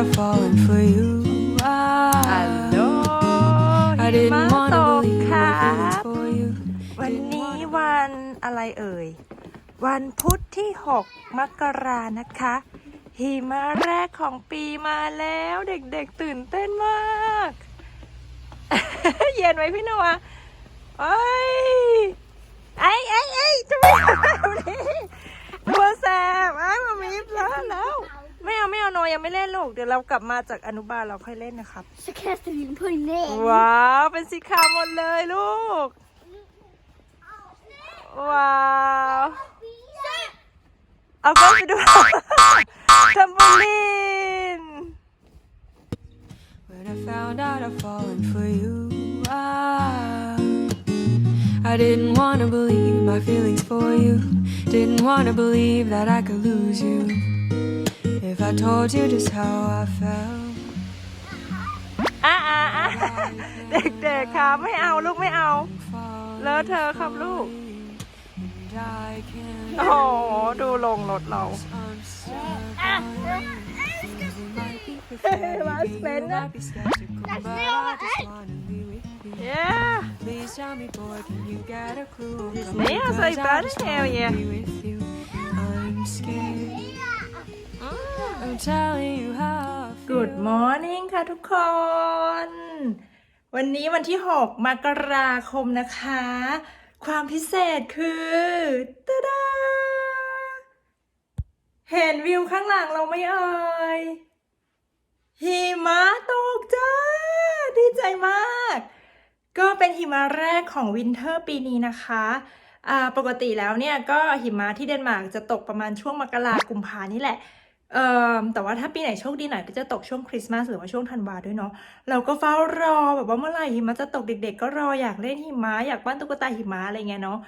I've fallen for you. ฮัล I, โหล I หิ didn't มะ want ต to ก believe ครั my feelings บ for you. วันนี้วันอะไรเอ่ย วันพุธที่ 6 มกรานะคะ หิมะแรกของปีมาแล้วเด็กๆตื่นเต้นมาก เย็นไหมพี่นวะเอ้ยไอ้ไอ้ไอ้จะไม่ทำแบบนี้ตัวแสบไอ้มามีบแล้วแล้ว ไม่เอาไม่เอาโน ยังไม่เล่นลูก เดี๋ยวเรากลับมาจากอนุบาลเราค่อยเล่นนะครับ Så kastar vi en på en vägg. ว้าว เป็นสีขาวหมดเลยลูก ว้าวเอาก็ไปดูทัมโบลิน When I found out I'd fallen for you, I, I didn't want to believe my feelings for you. Didn't want to believe that I could lose you. If I told you just how I felt. อะอะอะเด็กๆครับไม่เอาลูกไม่เอา เลอะเธอะครับลูก And I can't โอ้โหดูลงรถเรา I'm stuck on you. You might be pathetic, Mas you pena. might be skeptical, but I just wanna be with you. yeah Please tell me, boy, can you get a clue? I'm His coming nails 'cause like I that? just Hell wanna yeah. be with you. I'm scared. I'm telling you how Good morning ค่ะทุกคน วันนี้วันที่ 6 มกราคมนะคะ ความพิเศษคือตะดาเห็นวิวข้างหลังเราไม่เอ่ยหิมะตกจ้า ดีใจมาก ก็เป็นหิมะแรกของวินเทอร์ปีนี้นะคะอ่าปกติแล้วเนี่ยก็หิมะที่เดนมาร์กจะตกประมาณช่วงมกรากุมภานี่แหละ เอ่อแต่ว่าถ้าปีไหนโชคดีหน่อยก็จะตกช่วงคริสต์มาสหรือว่าช่วงธันวาด้วยเนาะเราก็เฝ้ารอแบบว่าเมื่อไหร่หิมะจะตกเด็ก ๆ ก็รออยากเล่นหิมะอยากปั้นตุ๊กตาหิมะอะไรเงี้ยเนาะ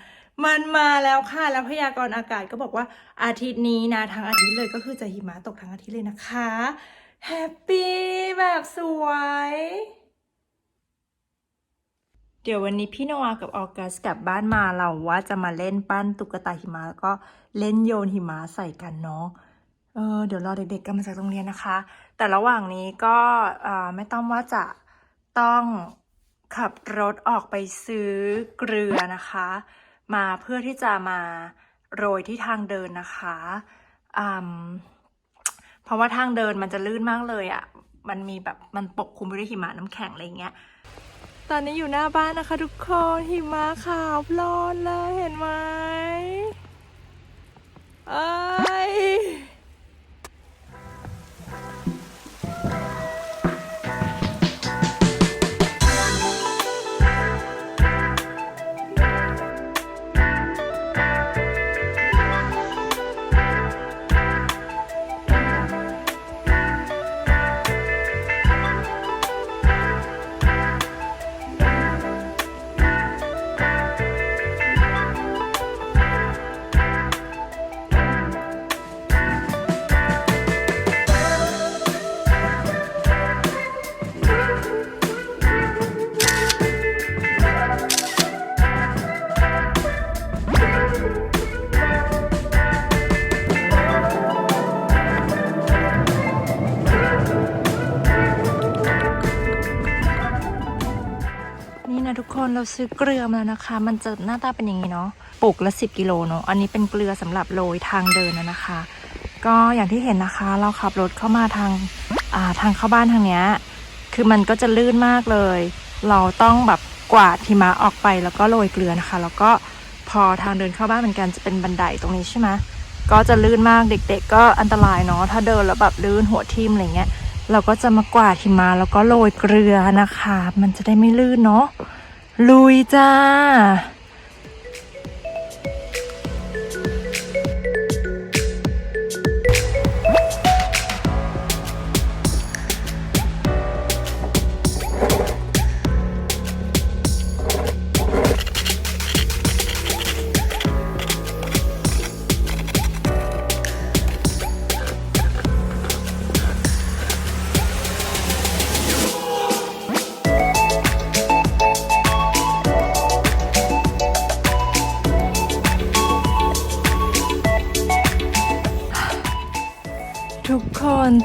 มันมาแล้วค่ะแล้วพยากรณ์อากาศก็บอกว่าอาทิตย์นี้นะทั้งอาทิตย์เลยก็คือจะหิมะตกทั้งอาทิตย์เลยนะคะแฮปปี้แบบสวยเดี๋ยววันนี้พี่นวากับออกัสกลับบ้านมาเราว่าจะมาเล่นปั้นตุ๊กตาหิมะแล้วก็เล่นโยนหิมะใส่กันเนาะ เออเดี๋ยวรอเด็กๆกลับมาจากโรงเรียนนะคะ แต่ระหว่างนี้ก็ไม่ต้องว่าจะต้องขับรถออกไปซื้อเกลือนะคะ มาเพื่อที่จะมาโรยที่ทางเดินนะคะเพราะว่าทางเดินมันจะลื่นมากเลยอะ่ะ มันมีแบบมันปกคลุมไปด้วยหิมะน้ำแข็งอะไรเงี้ย ตอนนี้อยู่หน้าบ้านนะคะ ทุกคนหิมะขาวโพลนเลยเห็นไหมเอ้ย นะทุกคนเราซื้อเกลือมาแล้วนะคะ มันจะหน้าตาเป็นอย่างนี้เนาะปลุกละสิบกิโลเนาะอันนี้เป็นเกลือสำหรับโรยทางเดินนะนะคะ ก็อย่างที่เห็นนะคะ เราขับรถเข้ามาทางอ่าทางเข้าบ้านทางเนี้ยคือมันก็จะลื่นมากเลย เราต้องแบบกวาดหิมะออกไปแล้วก็โรยเกลือนะคะ แล้วก็พอทางเดินเข้าบ้านเหมือนกันจะเป็นบันไดตรงนี้ใช่ไหมก็จะลื่นมากเด็ก ๆ ก็อันตรายเนาะถ้าเดินแล้วแบบลื่นหัวทิ่มอะไรเงี้ยเราก็จะมากวาดหิมะแล้วก็โรยเกลือนะคะ มันจะได้ไม่ลื่นเนาะ ลุยจ้า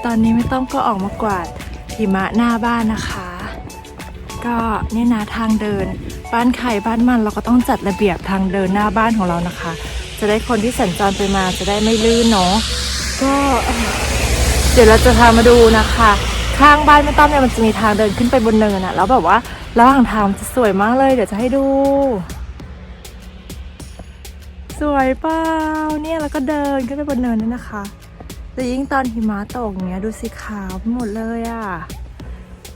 ตอนนี้ไม่ต้องก็ออกมากวาดหิมะหน้าบ้านนะคะ ก็เนี่ยนะทางเดิน บ้านใครบ้านมันเราก็ต้องจัดระเบียบทางเดินหน้าบ้านของเรานะคะ จะได้คนที่สัญจรไปมาจะได้ไม่ลื่นเนาะก็เดี๋ยวเราจะพามาดูนะคะ ข้างบ้านแม่ต้อมเนี่ยมันจะมีทางเดินขึ้นไปบนเนินอะแล้วแบบว่าระหว่างทางจะสวยมากเลย เดี๋ยวจะให้ดู สวยเปล่าเนี่ยแล้วก็เดินขึ้นไปบนเนินนั่นนะคะ แต่ยิ่งตอนหิมะตกอย่างเงี้ยดูสิขาวไปหมดเลยอะ่ะ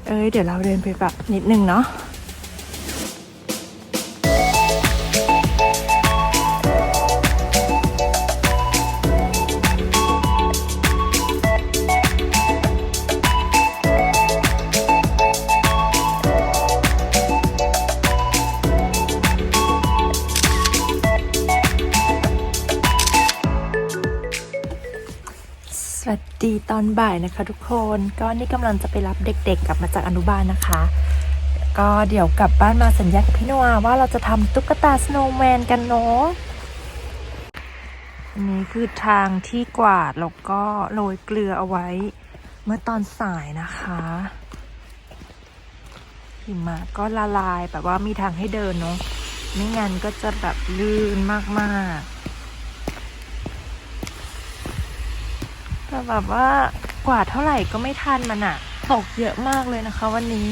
เอ้ยเดี๋ยวเราเดินไปแบบนิดนึงเนาะ ตอนบ่ายนะคะทุกคนก็นี่กำลังจะไปรับเด็กๆ กลับมาจากอนุบาลนะคะ ก็เดี๋ยวกลับบ้านมาสัญญากับพี่นวว่าเราจะทำตุ๊กตาสโนว์แมนกันเนาะอันนี้คือทางที่กวาดแล้วก็โรยเกลือเอาไว้ เมื่อตอนสายนะคะหิมะก็ละลายแบบว่ามีทางให้เดินเนาะไม่งั้นก็จะแบบลื่นมากๆ แต่แบบว่ากวาดเท่าไหร่ก็ไม่ทันมันอะตก jöt มากเลยนะคะวันนี้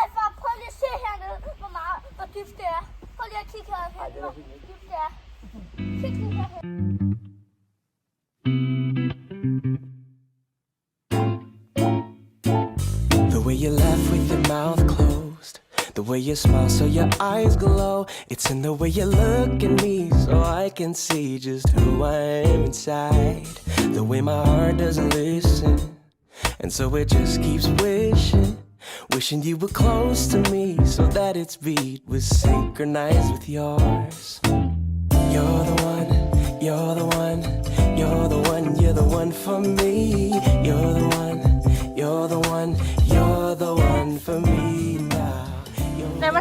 Alfa, prøv lige at se hernede, hvor meget, hvor dybt det er. Prøv lige at kigge her, hvor dybt det er. Kig lige herhen. The way you smile so your eyes glow. It's in the way you look at me so I can see just who I am inside. The way my heart doesn't listen. And so it just keeps wishing. Wishing you were close to me so that its beat was synchronized with yours. You're the one, you're the one, you're the one, you're the one for me. You're the one, you're the one,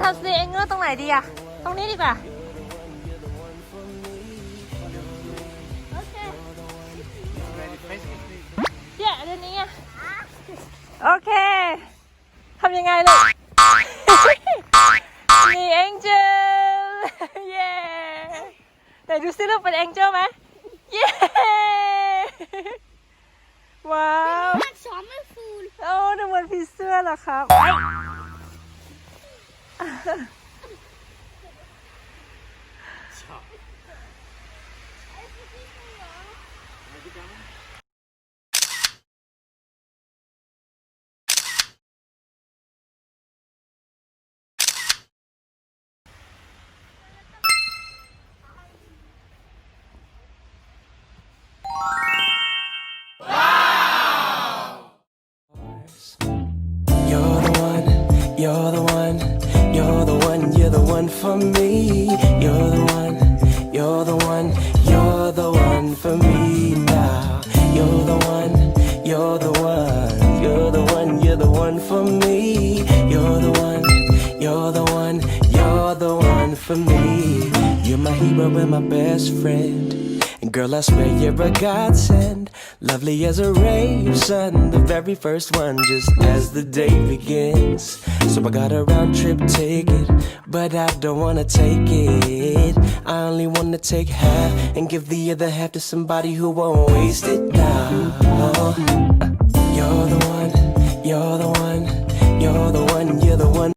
ทำสเนเองเงอร์ตรงไหนดีอะตรงนี้ดีกว่า Okay. เนี่ยเดี๋ยวนี้อะโอเค ทำยังไงลูกนี่เอ็งเจลเย้ไหนดูซิลูกเป็นเอ็งเจลไหมเย้ ว้าว Een sommerfugl. โอ้ดูเหมือนผีเสื้อเหรอครับ 啊哈！笑。哎，附近没有啊？哪个家？The one, you're the one, you're the one, you're the one for me. You're the one, you're the one, you're the one for me. You're my hero and my best friend. And girl, I swear you're a godsend. Lovely as a ray of sun, the very first one, just as the day begins. So I got a round trip ticket, but I don't wanna take it. I only wanna take half and give the other half to somebody who won't waste it now. You're the one, you're the one, you're the one, you're the one